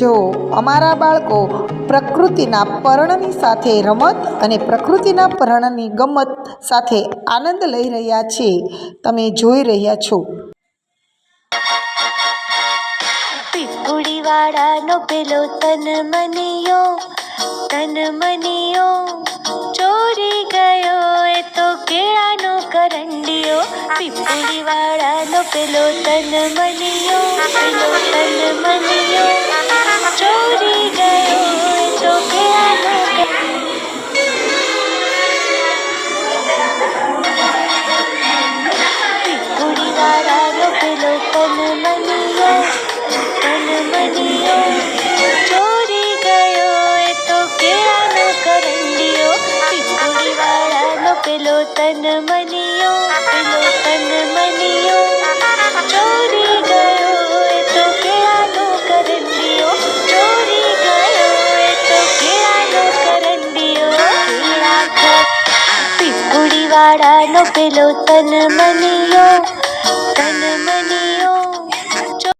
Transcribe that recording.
જો અમારા બાળકો પ્રકૃતિના પર્ણની સાથે રમત અને પ્રકૃતિના પર્ણની ગમત સાથે આનંદ લઈ રહ્યા છે, તમે જોઈ રહ્યા છો. પીપુડી વાળાનો પેલો તન મનિયો તન મનિયો, ચોરી ગયો એ તો કેળાનો કરંડિયો. પીપુડી વાળાનો પેલો તન મનિયો, પેલો તન મનિયો. તન મનિયો પેલો તન મનિયો ચોરી ગયો એ તો કેળાનો કરંડિયો. ચોરી ગયો એ તો કેળાનો કરંડિયો. પીપુડી વાળાનો પેલો તન મનિયો તન મનિયો ચો-